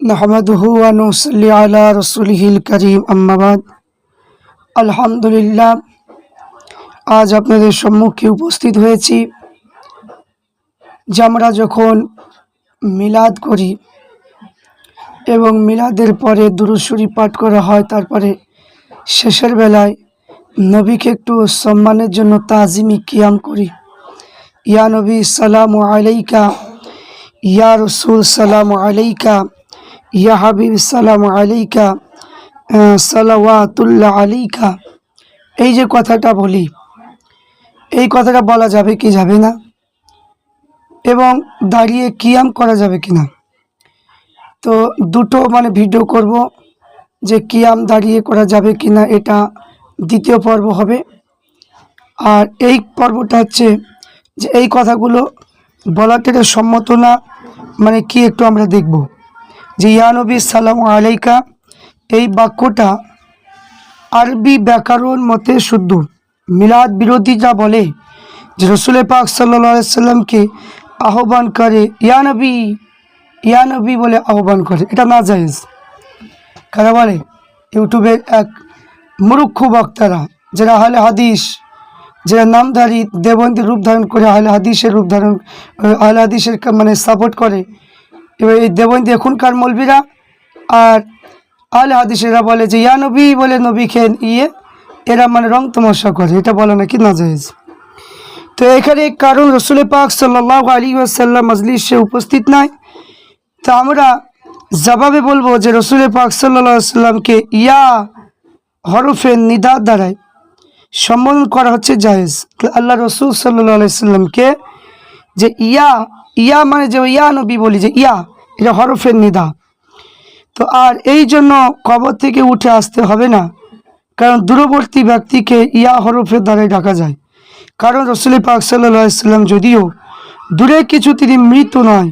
نحمده ونصلي على رسوله الكريم أما بعد আলহামদুলিল্লাহ আজ আপনাদের সম্মুখে উপস্থিত হয়েছি যে আমরা যখন মিলাদ করি এবং মিলাদের পরে দুরুশ্বরী পাঠ করা হয় তারপরে শেষের বেলায় নবীকে একটু সম্মানের জন্য তাজিমি কিয়াম করি ইয়া নবী সালাম আলাইকা ইয়া রসুল সালাম আলাইকা ইয়া হাবিব সালাম আলাইকা আহ, সালাওয়াতুল্লাহ আলাইকা। এই যে কথাটা বলি এই কথাটা বলা যাবে কি যাবে না? এবং দাঁড়িয়ে কিয়াম করা যাবে কি না? তো দুটো মানে ভিডিও করব যে কিয়াম দাঁড়িয়ে করা যাবে কি না এটা দ্বিতীয় পর্ব হবে। আর এই পর্বটা হচ্ছে যে এই কথাগুলো বলাটা সম্মত না মানে কি একটু আমরা দেখব। যে ইয়ানবী সালাম আলাইকা এই বাক্যটা আরবি ব্যাকরণ মতে শুদ্ধ। মিলাদ বিরোধীরা বলে যে রসুল পাক সাল্লা সাল্লামকে আহ্বান করে ইয়ানবী ইয়ানবী বলে আহ্বান করে। এটা না জায়েজ। কারা বলে? ইউটিউবের এক মুরুক্ষ বক্তারা, যারা আহলে হাদিস, যারা নামধারী দেবন্তীর রূপ ধারণ করে আহলে হাদিসের রূপ ধারণ, আহলে হাদিসের মানে সাপোর্ট করে এবার এই দেবন্তী এখনকার মলবিরা আর আহলে হাদিসেরা বলে যে, ইয়া নবী বলে নবীকে ইয়ে এরা মানে রং তমস্যা করে। এটা বলে নাকি না জায়েজ তো এখানে কারণ রসুল পাক সাল্লাহ আলী আসাল্লাম মজলিসে উপস্থিত নাই। তো আমরা জবাবে বলব যে, রসুল পাক সাল্লাহ সাল্লামকে ইয়া হরফে নিদার দ্বারায় সম্বোধন করা হচ্ছে জায়েজ। আল্লাহ রসুল সাল্লাহ সাল্লামকে যে, ইয়া ইয়া মানে যে ইয়া নবী বলি যে ইয়া, এটা হরফের নিদা। তো আর এই জন্য কবর থেকে উঠে আসতে হবে না, কারণ দূরবর্তী ব্যক্তিকে ইয়া হরফের দ্বারাই ডাকা যায়। কারণ রসুল পাক সাল্লাম যদিও দূরে কিছু তিনি মৃত নয়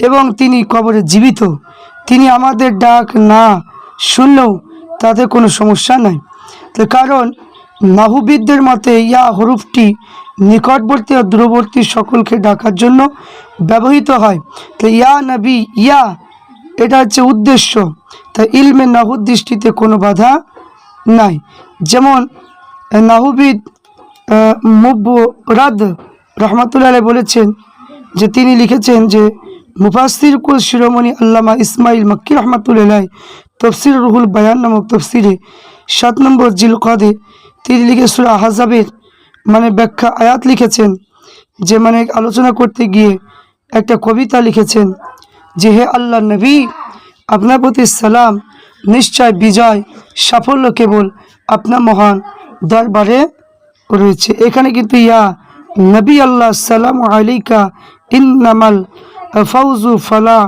এবং তিনি কবরে জীবিত, তিনি আমাদের ডাক না শুনলেও তাতে কোনো সমস্যা নাই। তো কারণ নাহুবিদদের মতে ইয়া হরুফটি নিকটবর্তী ও দূরবর্তী সকলকে ডাকার জন্য ব্যবহৃত হয়। তো ইয়া নবী, ইয়া, এটা হচ্ছে উদ্দেশ্য। তা ইলমে নাহুর দৃষ্টিতে কোনো বাধা নাই। যেমন নাহুবিদ মুবরাদ রহমতুল্লাহ বলেছেন যে তিনি লিখেছেন যে মুফাসির কুল শিরোমণি আল্লামা ইসমাইল মক্কি রহমতুল্লাহ তফসির রুহুল বায়ান নামক তফসিরে সাত নম্বর জিল কদে তিনি লিখে সুরা আহাজাবের মানে ব্যাখ্যা আয়াত লিখেছেন, যে মানে আলোচনা করতে গিয়ে একটা কবিতা লিখেছেন, যে হে আল্লাহ নবী, আপনার প্রতি সালাম, নিশ্চয় বিজয়, সাফল্য কেবল আপনার মহান দরবারে রয়েছে। এখানে কিন্তু ইয়া নবী আল্লাহ, সালাম আলিকা ইন্নামাল ফৌজু ফালা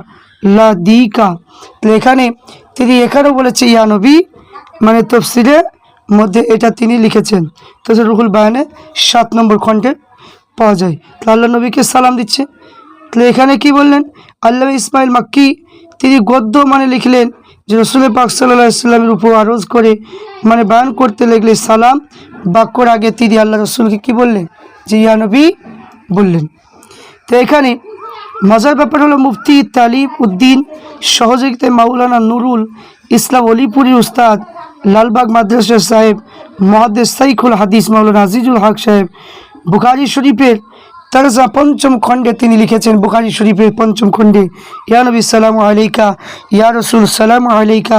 লা দিকা। এখানে তিনি এখানেও বলেছে, ইয়া নবী মানে তফসিরের মধ্যে এটা তিনি লিখেছেন। তো সে রুহুল বায়ানে সাত নম্বর খণ্ডে পাওয়া যায়। তো আল্লাহ নবীকে সালাম দিচ্ছে। তাহলে এখানে কি বললেন? আল্লাহ ইসমাইল মাক্কি, তিনি গদ্য মানে লিখলেন যে রসুল পাক সাল্লাহ উপর আরজ করে মানে বায়ান করতে লাগলে সালাম, বাক্যর আগে তিনি আল্লাহ রসুলকে কি বললেন? যে, ইয়া নবী, বললেন। তো এখানে মজার ব্যাপার হলো মুফতি তালিব উদ্দিন, সহযোগিতায় মাওলানা নুরুল ইসলাম অলিপুরি উস্তাদ লালবাগ মাদ্রাসা সাহেব, মহাদ্দেশ সাইখুল হাদিস মাওলানা আজিজুল হক সাহেব, বুখারি শরীফের তারজা পঞ্চম খণ্ডে তিনি লিখেছেন, বুখারি শরীফের পঞ্চম খণ্ডে, ইয়া নবী সালাম আলাইকা, ইয়া রসুল সালাম আলাইকা,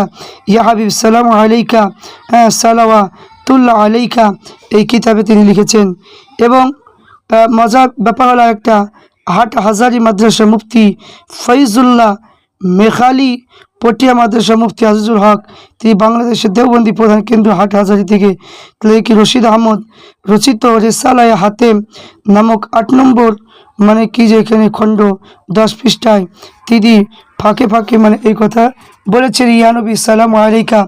ইয়া হাবিব সালাম আলাইকা হ্যাঁ সালাওয়া তুল্লাহ আলাইকা, এই কিতাবে তিনি লিখেছেন। এবং মজার ব্যাপার হলো একটা হাট হাজারি মাদ্রাসা মুফতি ফৈজুল্লাহ মেঘালি পটিয়া মাদ্রাসা মুফতি আজিজুল হক, তিনি বাংলাদেশের দেওবন্দি প্রধান কেন্দ্র হাট হাজারি থেকে কি রশিদ আহমদ, রচিত রেসালায় হাতেম নামক আট নম্বর মানে কি যে এখানে খণ্ড দশ পৃষ্ঠায় তিনি ফাঁকে ফাঁকে মানে এই কথা বলেছেন ইয়ানবী সালাম আলিকা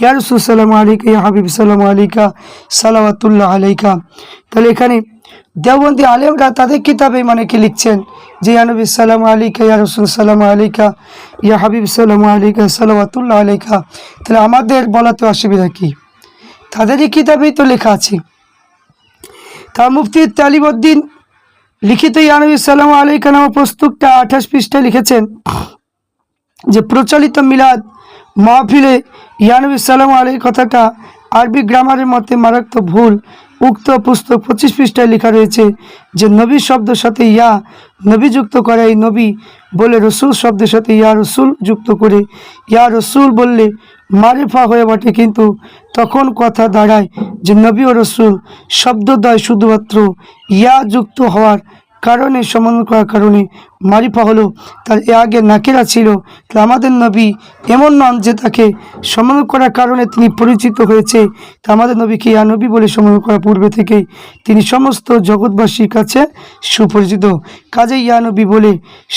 ইয়া রসুল সালাম আলিকা ইয়া হাবিব সালাম আলাইকা, সালাওয়াতুল্লাহ আলাইকা। তাহলে এখানে দেওবন্দি আলেমরা তাদের কিতাবে মানে কি লিখছেন? যে ইয়ানবী সালাম আলিকা ইয়া রসুল, সালাম আলিকা ইয়া হাবিব, সালাম আলিকা সালাওয়াতুল্লাহ আলাইকা। তাহলে আমাদের বলা তো অসুবিধা কি? তাদেরই কিতাবেই তো লেখা আছে। তা মুফতি তালিবউদ্দিন লিখিত ইয়ানবী সালাম আলাইকা নামক পুস্তকটা আঠাশ পৃষ্ঠা লিখেছেন যে, প্রচলিত মিলাদ মাহফিলে ইয়ানবী সালাম আলী কথাটা আরবি গ্রামারের মতে মারাত্মক ভুল, উক্ত পুস্তক পঁচিশ পৃষ্ঠায় লেখা রয়েছে যে, নবী শব্দের সাথে ইয়া নবী যুক্ত করে এই নবী বলে রসুল শব্দের সাথে ইয়া রসুল যুক্ত করে, ইয়া রসুল বললে মারিফা হয়ে বটে। কিন্তু তখন কথা দাঁড়ায় যে, নবী ও রসুল শব্দদ্বয় শুধুমাত্র ইয়া যুক্ত হওয়ার কারণে সমাধান করার কারণে মারিফা হলো তার এ আগে নাকেরা ছিল। আমাদের নবী এমন নন যে তাকে সমাধান করার কারণে তিনি পরিচিত হয়েছে। তা আমাদের নবীকে ইয়া নবী বলে সমাধান করার পূর্বে থেকেই তিনি সমস্ত জগৎবাসীর কাছে সুপরিচিত। কাজে ইয়া নবী বলে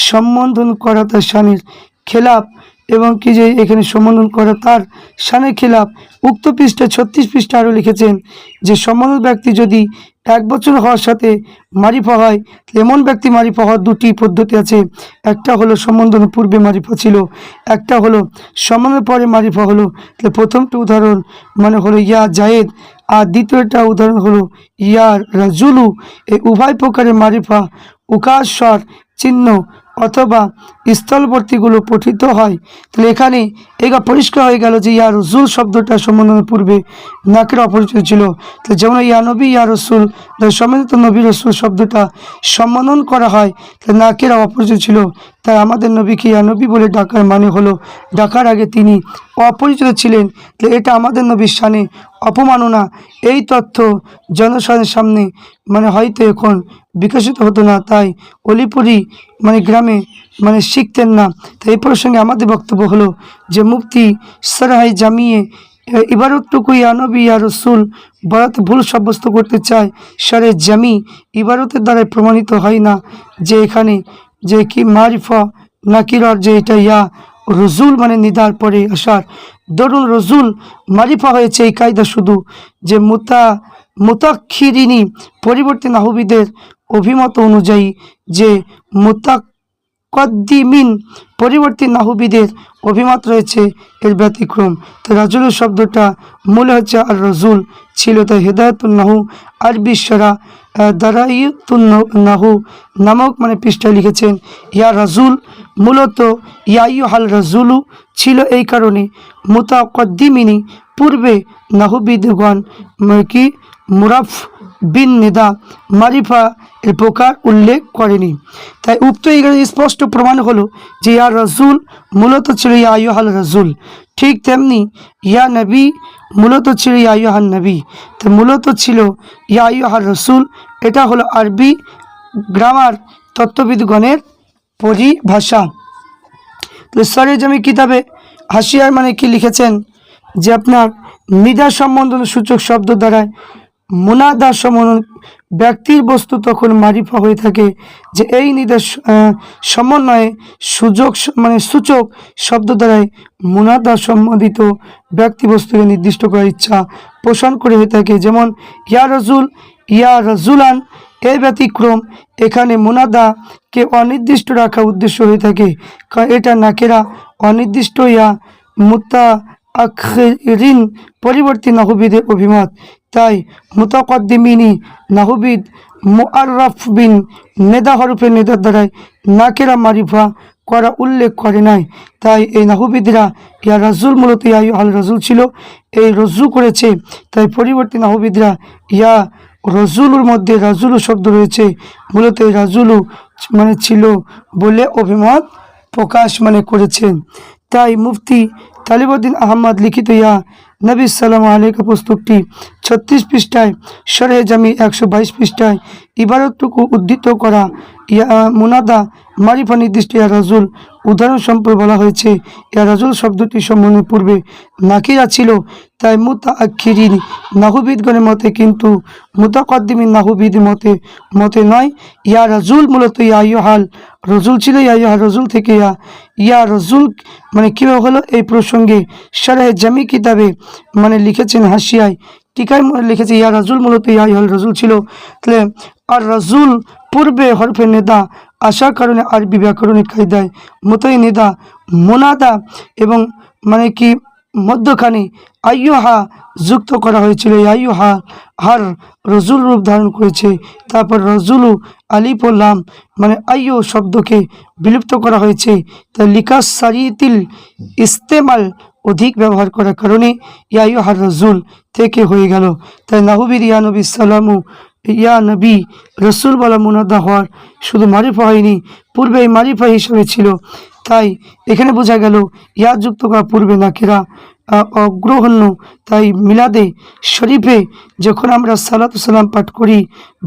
সম্বোধন করা তার শানের খেলাপ এবং কি যে এখানে সম্বোধন করা তার শানে খেলাপ। উক্ত পৃষ্ঠা ছত্রিশ পৃষ্ঠা আরও লিখেছেন যে সম্বোধন ব্যক্তি যদি এক বছর হওয়ার সাথে মারিফা হয়। এমন ব্যক্তি মারিফা হওয়ার দুটি পদ্ধতি আছে। একটা হলো সম্বন্ধনের পূর্বে মারিফা ছিল, একটা হলো সম্বন্ধের পরে মারিফা হলো। তাহলে প্রথমটা উদাহরণ মানে হলো ইয়া জায়েদ, আর দ্বিতীয়টা উদাহরণ হলো ইয়া রাজুলু। এই উভয় প্রকারের মারিফা উকাশ্বর চিহ্ন অথবা স্থলবর্তীগুলো পঠিত হয়। তাহলে এখানে এটা পরিষ্কার হয়ে গেল যে ইয়া রসুল শব্দটা সম্বোধনের পূর্বে নাকের অপরিচিত ছিল। তো যেমন ইয়া নবী, ইয়া রসুল সম্মানিত নবী রসুল শব্দটা সম্বোধন করা হয়, তাহলে নাকের অপরিচিত ছিল। তাই আমাদের নবীকে, ইয়া নবী বলে ডাকার মানে হলো, ডাকার আগে তিনি অপরিচিত ছিলেন। তো এটা আমাদের নবীর সানে অপমাননা। এই তথ্য জনসাধারণের সামনে মানে হয়তো এখন বিকশিত হতো না, তাই অলিপুরি মানে গ্রামে মানে শিখতেন না। তো এই প্রসঙ্গে আমাদের বক্তব্য হলো যে মুক্তি সরাহাই জামিয়ে ইবারতটুকু ইয়ানবী ইয়া রসুল বরাতে ভুল সাব্যস্ত করতে চায়। সারে জামি ইবারতের দ্বারাই প্রমাণিত হয় না যে এখানে যে কি মারিফা, নাকিরার যে এটা ইয়া, রজুল মানে নিদার পরে আসার দরুন রজুল মারিফা হয়েছে এই কায়দা শুধু যে মুতা, মোতাক্ষিরিনী পরিবর্তে নাহবিদের অভিমত অনুযায়ী যে মুতাকদ্দিমিন পরিবর্তী নাহুবিদের অভিমত রয়েছে এর ব্যতিক্রম। তো রাজুল শব্দটা মূল হচ্ছে আর রজুল ছিল তাই হেদায়তুল নাহু আরবি সারা দারাইতুল নাহু নামক মানে পৃষ্ঠায় লিখেছেন। ইয়া রাজুল মূলত ইয়াইয়ু হাল রাজুলু ছিল এই কারণে। মুতাকদ্দিমিনী পূর্বে নাহুবিদগণ কি মুরাফ বিন নিদা মারিফা এর প্রকার উল্লেখ করেনি। তাই উক্ত এখানে স্পষ্ট প্রমাণ হলো যে ইয়া রসুল মূলত ছিল ইয়া আয়ুহাল রসুল। ঠিক তেমনি ইয়া নবী মূলত ছিল ইয়া আয়ুহান নবী। তো মূলত ছিল ইয়া আয়ুহাল রসুল। এটা হলো আরবি গ্রামার তত্ত্ববিদগণের পরিভাষা। তো সরে জমি কিতাবে হাসিয়ার মানে কি লিখেছেন? যে আপনার নিদা সম্বন্ধন সূচক শব্দ দ্বারায় মুনাদা সম্বন্ধন ব্যক্তির বস্তু তখন মারিফা হয়ে থাকে যে এই আহ, সমন্বয়ে সুযোগ মানে সূচক শব্দ দ্বারাই মুনাদা সম্বন্ধিত ব্যক্তি বস্তুকে নির্দিষ্ট করার ইচ্ছা পোষণ করে হয়ে থাকে। যেমন ইয়া রজুল ইয়া রজুলান এই ব্যতিক্রম এখানে মুনাদাকে অনির্দিষ্ট রাখা উদ্দেশ্য হয়ে থাকে। এটা নাকেরা অনির্দিষ্ট ইয়া মুতা আখরিন পরিবর্তী নাহুবিদের অভিমত। তাই মুতাকদ্দিমিনী নাহুবিদ মুআররাফ বিন নেদা হরফের নেদার দ্বারাই নাকেরা মারিফা করা উল্লেখ করে নাই। তাই এই নাহুবিদরা, ইয়া রাজুল মূলত, ইয়া আল রাজুল ছিল, এই রজ্জু করেছে। তাই পরিবর্তী নাহুবিদরা, ইয়া রজুলুর মধ্যে রাজুলু শব্দ রয়েছে। মূলত এই রাজুলু মানে ছিল বলে অভিমত প্রকাশ মানে করেছেন তাই মুফতি তালিবুদ্দিন আহমদ লিখিত ইয়া নবী সালাম আলিকা পুস্তকটি ছত্রিশ পৃষ্ঠায় সরে জামি একশো বাইশ পৃষ্ঠায় ইবারতটুকু উদ্ধৃত করা। ইয়া মুনাদা মারিফা নির্দিষ্ট ইয়া রাজুল উদাহরণ সম্পর্কে বলা হয়েছে। ইয়া রাজুল শব্দটি সম্বন্ধে পূর্বে নাকিরা ছিল তাই মুতা আক্ষিরিন নাহুবিদগণের মতে কিন্তু মুতাকদ্দিমিন নাহুবিদ মতে মতে নয়, ইয়া রাজুল মূলত ইয়া ইয়হাল রজুল ছিল, ইয়া ইয়া রজুল থেকে ইয়া ইয়া রজুল মানে কীভাবে হলো? এই প্রসঙ্গে সারাহ জামি কিতাবে মানে লিখেছেন হাসিয়ায়, টিকায় লিখেছে, ইয়া রাজুল মূলত ইয়া ইহাল রজুল ছিল। তাহলে আর রাজুল পূর্বে হরফে নেদা আসার কারণে আরবি ব্যাকরণিক কায়দায়। মতই নেদা, মোনাদা এবং মানে কি মধ্যখানে আইয়ুহা যুক্ত করা হয়েছিল। ইয়াইউ হা হার রজুল রূপ ধারণ করেছে। তারপর রজুলু আলিফ ও মানে আইয়ো শব্দকে বিলুপ্ত করা হয়েছে। তাই লিকাস সারিতিল ইস্তেমাল অধিক ব্যবহার করার কারণে ইয়াইউ হার রজুল থেকে হয়ে গেল। তাই নাহুবির ইয়া নবী সালামু ইয়া নবী, রসুল বলা মুনাদা হওয়ার শুধু মারিফা হয়নি পূর্বে এই মারিফা হিসেবে ছিল। তাই এখানে বোঝা গেল, ইয়া যুক্ত করা পূর্বে নাকেরা অগ্রহণ্য তাই মিলাদে শরীফে যখন আমরা সালাত সালাম পাঠ করি,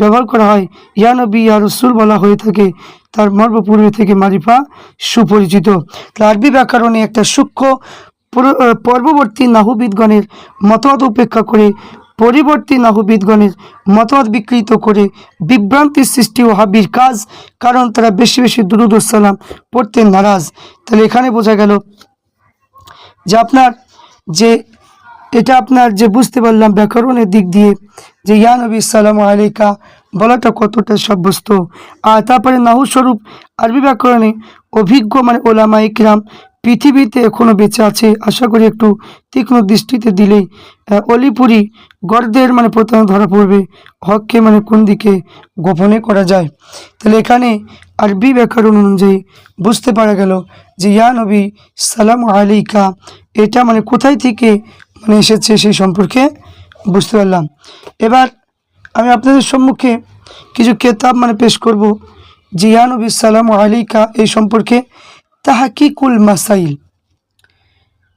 ব্যবহার করা হয়, ইয়া নবী, ইয়া রসুল বলা হয়ে থাকে, তার মর্ম পূর্বে থেকে মারিফা সুপরিচিত। আরবি ব্যাকরণে একটা সূক্ষ্ম পর্ববর্তী নাহুবিদগণের মতামত উপেক্ষা করে পরিবর্তী নাহুবিদগণের মতামত বিকৃত করে বিভ্রান্তির সৃষ্টি ও হাবির কাজ, কারণ তারা বেশি বেশি দুরুদ সালাম পড়তে নারাজ। তাহলে এখানে বোঝা গেল যে আপনার যে, এটা আপনার যে বুঝতে পারলাম ব্যাকরণের দিক দিয়ে যে, ইয়া নবী সালাম আলাইকা বলাটা কতটা সাব্যস্ত। আর তারপরে নাহু স্বরূপ আরবি ব্যাকরণে অভিজ্ঞ মানে ওলামা ইকরাম পৃথিবীতে এখনও বেঁচে আছে, আশা করি একটু তীক্ষ্ণ দৃষ্টিতে দিলেই অলিপুরি গর্দের মানে প্রথমে ধরা পড়বে, হককে মানে কোন দিকে গোপনে করা যায়। তাহলে এখানে আরবি ব্যাকরণ অনুযায়ী বুঝতে পারা গেল যে, ইয়া নবী, সালাম আলাইকা, এটা মানে কোথায় থেকে মানে এসেছে সেই সম্পর্কে বুঝতে পারলাম। এবার আমি আপনাদের সম্মুখে কিছু কেতাব মানে পেশ করব যে, ইয়া নবী, সালাম আলাইকা এই সম্পর্কে তাহাকিকুল মাসাইল।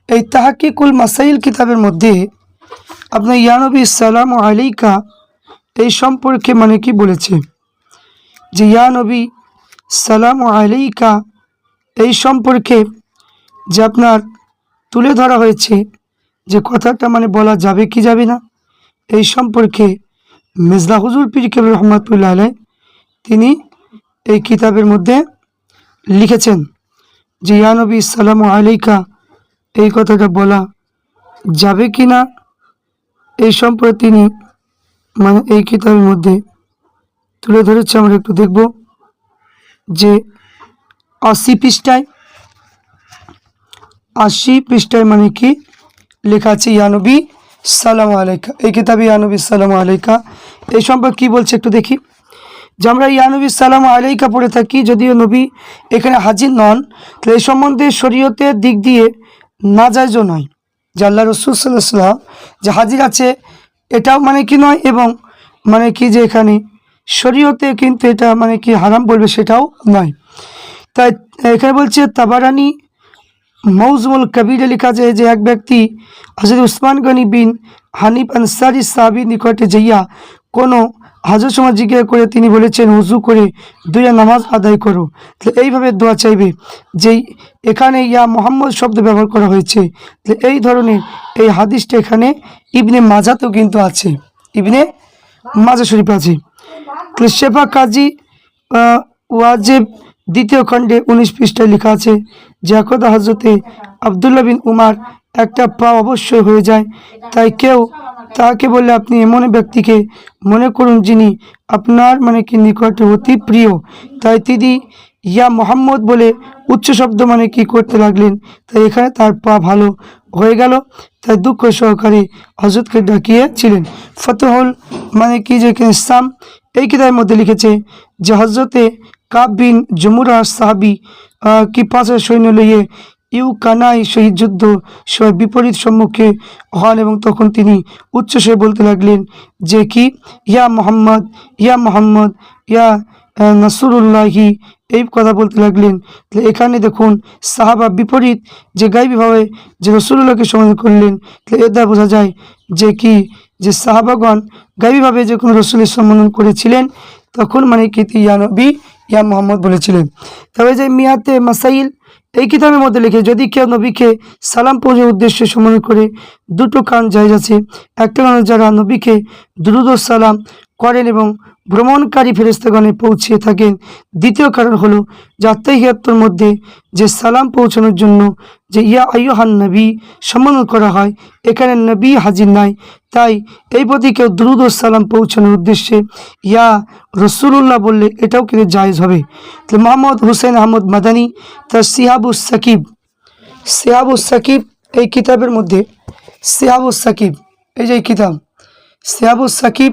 এই তাহাকিকুল মাসাইল কিতাবের মধ্যে আপনার ইয়ানবী সালাম আলাইকা এই সম্পর্কে মানে কি বলেছে? যে ইয়ানবী সালাম আলাইকা এই সম্পর্কে যে আপনার তুলে ধরা হয়েছে, যে কথাটা মানে বলা যাবে কি যাবে না, এই সম্পর্কে মেজলা হুজুর পীর কেবল রহমতুল্লাহ আলাই তিনি এই কিতাবের মধ্যে লিখেছেন। যে ইয়ানবী সালাম আলাইকা, এই কথাটা বলা যাবে কি না? এই সম্পর্কে তিনি মানে এই কিতাবের মধ্যে তুলে ধরেছে, আমরা একটু দেখব যে, আশি পৃষ্ঠায় আশি পৃষ্ঠায় মানে কি? লেখা আছে ইয়ানবী সালাম আলাইকা। এই কিতাবে ইয়ানবী সালাম আলাইকা। এই সম্পর্কে কী বলছে একটু দেখি। যে আমরা ইয়ানবী সালাম আলাইকা পড়ে থাকি, যদিও নবী এখানে হাজির নন, তাহলে এই সম্বন্ধে শরীয়তের দিক দিয়ে নাজায়জও নয়। যে আল্লাহ রসুল সাল্লাহ সাল্লাম যে হাজির আছে, এটাও মানে কি নয় এবং মানে কি যে এখানে শরীয়তে কিন্তু এটা মানে কি হারাম বলবে সেটাও নয়। তাই এখানে বলছে, তাবারানি মৌজমুল কবিরে লেখা যায় যে এক ব্যক্তি হজরত উসমান গনি বিন হানিফ আনসারি সাহাবির নিকটে যাইয়া কোনো হাজর সময় জিজ্ঞাসা করে, তিনি বলেছেন, হুজু করে দুইয়া নামাজ আদায় করো। তো এইভাবে দোয়া চাইবে যে এখানে ইয়া মোহাম্মদ শব্দ ব্যবহার করা হয়েছে। তো এই ধরনের এই হাদিসটা এখানে ইবনে মাজাতেও কিন্তু আছে। ইবনে মাজা শরীফ আছে। তো শেফা কাজী ওয়াজেব দ্বিতীয় খণ্ডে উনিশ পৃষ্ঠায় লেখা আছে, যে একদা হজরতে আবদুল্লাহ বিন উমার একটা পা অবশ্যই হয়ে যায়, তাই কেউ তাকে বললে আপনি এমন ব্যক্তিকে মনে করুন যিনি আপনার মানে কি নিকটে অতি প্রিয়। তাই তিনি ইয়া মোহাম্মদ বলে উচ্চ শব্দ মানে কি করতে লাগলেন? তাই এখানে তার পা ভালো হয়ে গেল। তাই দুঃখ সহকারে হজরতকে ডাকিয়েছিলেন। ফতহুল মানে কি যে ইসলাম এই কিতাবের মধ্যে লিখেছে যে হজরতে কাব বিন জমুরা সাহাবি কি পাশে সৈন্য লইয়ে ইউ কানাই শহীদ যুদ্ধ সবাই বিপরীত সম্মুখে হন এবং তখন তিনি উচ্চস্বরে বলতে লাগলেন যে কি, ইয়া মোহাম্মদ ইয়া মোহাম্মদ, ইয়া নাসরুল্লাহি। এই কথা বলতে লাগলেন। তাহলে এখানে দেখুন, সাহাবা বিপরীত যে গাইবীভাবে যে রসুল্লাহকে সমাধান করলেন, তাহলে এর দ্বারা বোঝা যায় যে কি, যে সাহাবাগণ গাইবীভাবে যে কোনো রসুলের সম্বোধন করেছিলেন, তখন মানে কি, ইয়া নবী, ইয়া মোহাম্মদ বলেছিলেন। তবে যে মিয়াতে মাসাইল এই কিতাবের মধ্যে লিখে, যদি কেউ নবীকে সালাম পৌঁছে উদ্দেশ্যে সমন করে, দুটো কান জায়জ আছে। একটা কারণে যারা নবীকে দ্রুত সালাম করেন এবং ভ্রমণকারী ফেরেস্তাগণে পৌঁছে থাকেন। দ্বিতীয় কারণ হলো যাত্রাহিয়াত্তর মধ্যে যে সালাম পৌঁছানোর জন্য যে ইয়া আইয়হান নবী সম্বোধন করা হয়, এখানে নবী হাজির নাই। তাই এই প্রতি কেউ দ্রুত সালাম পৌঁছানোর উদ্দেশ্যে ইয়া রসুল্লাহ বললে এটাও কিন্তু জায়েজ হবে। তো মোহাম্মদ হুসেন আহমদ মাদানী তার সিহাবুস সাকিব। সিহাবুস সাকিব এই কিতাবের মধ্যে, সিহাবুস সাকিব, এই যে কিতাব সিয়াবুস সাকিব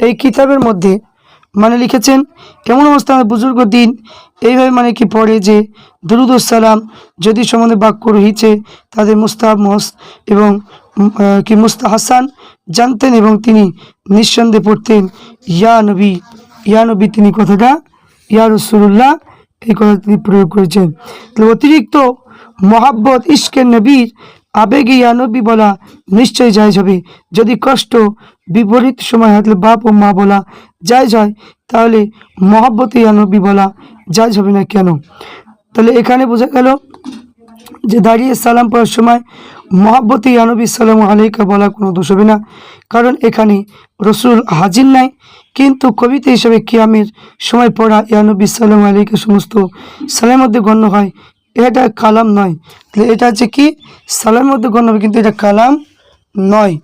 এই কিতাবের মধ্যে মানে লিখেছেন এমন অবস্থায় বুজুর্গ দিন? এইভাবে মানে কি পড়ে যে দুরুদুসালাম যদি সম্বন্ধে বাক্য রহিছে তাদের মুস্তাহাব মহস এবং কি মুস্তা হাসান জানতেন এবং তিনি নিঃসন্দেহে পড়তেন, ইয়া নবী ইয়া নবী তিনি কথাটা, ইয়া রসুল্লাহ এই কথা তিনি প্রয়োগ করেছেন। অতিরিক্ত মহাব্বত ইস্কের নবীর আবেগে ইয়া নবী বলা নিশ্চয়ই জায়জ হবে। যদি কষ্ট, বিপরীত সময় তাহলে বাপ ও মা বলা জায়জ হয় তাহলে মহাব্বতে নবী বলা জায়জ হবে না কেন? তাহলে এখানে বোঝা গেল যে দাঁড়িয়ে সালাম পড়ার সময় মহাব্বতে ইয়ানবী সালাম আলাইকা বলা কোনো দোষ হবে না। কারণ এখানে রসুল হাজির নাই, কিন্তু কবিতা হিসেবে কিয়ামের সময় পড়া ইয়ানবী সালাম আলাইকা সমস্ত সালামের মধ্যে গণ্য হয়, এটা কালাম নয়। তাহলে এটা হচ্ছে কি? সালামের মধ্যে গণ্য হবে, কিন্তু এটা কালাম নয়।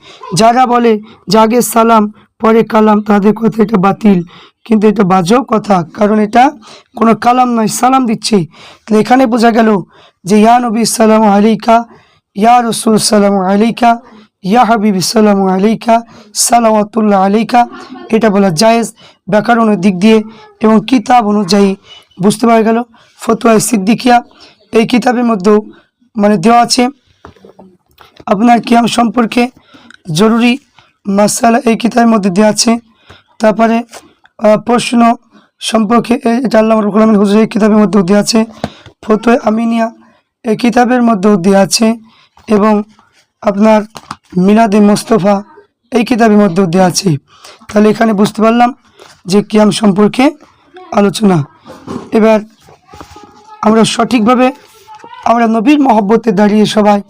যারা বলে যে আগে সালাম পরে কালাম তাদের কথা, এটা বাতিল। কিন্তু এটা বাজেও কথা, কারণ এটা কোনো কালাম নয়, সালাম দিচ্ছে। তাহলে এখানে বোঝা গেল যে, ইয়া নবী সালাম আলাইকা, ইয়া রসুল সালাম আলাইকা, ইয়া হাবিব সালাম আলাইকা সালামতুল্লাহ আলাইকা। এটা বলা জায়েজ ব্যাকরণের দিক দিয়ে এবং কিতাব অনুযায়ী। বুঝতে পারা গেল ফতোয়ায় সিদ্দিকিয়া, এই কিতাবের মধ্যেও মানে দেওয়া আছে। আপনার কিয়াম সম্পর্কে জরুরি মাসালা এই কিতাবের মধ্যে দেওয়া আছে। তারপরে প্রশ্ন সম্পর্কে এটা আল্লাহ আমিন হুজুর এই কিতাবের মধ্যেও দেওয়া আছে। ফতোয় আমিনিয়া এই কিতাবের মধ্যেও দেওয়া আছে এবং আপনার মিলাদে মোস্তফা এই কিতাবের মধ্যেও দেওয়া আছে। তাহলে এখানে বুঝতে পারলাম যে কিয়াম সম্পর্কে আলোচনা। এবার আমরা সঠিকভাবে আমরা নবীর মহব্বতে দাঁড়িয়ে সবাই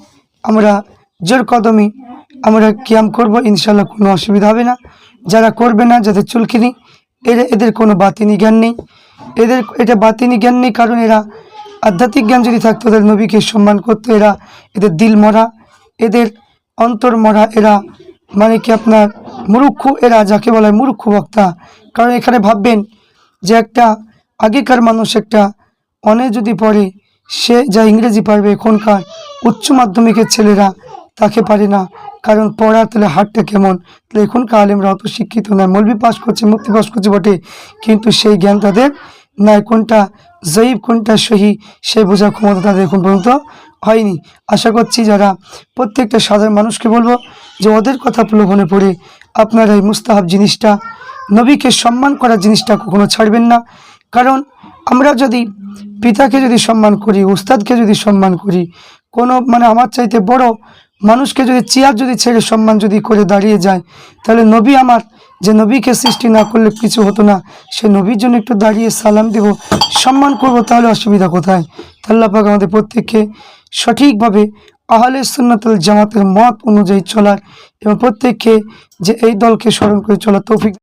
আমরা জোর কদমি আমরা কিয়াম করব ইনশাল্লাহ কোনো অসুবিধা হবে না। যারা করবে না, যাদের চুলকিনি এরা এদের কোনো বাতিনি জ্ঞান নেই। এদের এটা বাতিনি জ্ঞান নেই কারণ এরা আধ্যাত্মিক জ্ঞান যদি থাকতো তাদের নবীকে সম্মান করতো এরা। এদের দিল মরা, এদের অন্তর মরা এরা। মানে কি আপনার মুরুক্ষ এরা, যাকে বলা হয় মুরুক্ষ বক্তা। কারণ এখানে ভাববেন যে একটা আগেকার মানুষ একটা অনে যদি পড়ে, সে যা ইংরেজি পারবে, এখনকার উচ্চ মাধ্যমিকের ছেলেরা তাকে পারে না। কারণ পড়ার তাহলে হাটটা কেমন? তাহলে এখনকার আলেমরা অত শিক্ষিত নয়, মলবি পাস করছে, মুক্তি পাস করছে বটে, কিন্তু সেই জ্ঞান তাদের নয় কোনটা জয়ীব, কোনটা সহি, সে বোঝার ক্ষমতা তাদের এখন পর্যন্ত হয়নি। আশা করছি যারা প্রত্যেকটা সাধারণ মানুষকে বলব যে ওদের কথা প্রলোভনে পড়ে, আপনারা এই মুস্তাহাব জিনিসটা, নবীকে সম্মান করার জিনিসটা কখনো ছাড়বেন না। কারণ আমরা যদি পিতাকে যদি সম্মান করি, উস্তাদকে যদি সম্মান করি, কোনো মানে আমার চাইতে বড় মানুষকে যদি চেয়ার যদি ছেড়ে সম্মান যদি করে দাঁড়িয়ে যায়, তাহলে নবী আমার, যে নবীকে সৃষ্টি না করলে কিছু হতো না। সে নবীর জন্য একটু দাঁড়িয়ে সালাম দেব, সম্মান করব, তাহলে অসুবিধা কোথায়? পাক আমাদের প্রত্যেককে সঠিকভাবে আহলে সুন্নাতুল জামাতের মত অনুযায়ী চলার এবং প্রত্যেককে যে এই দলকে স্মরণ করে চলার তৌফিক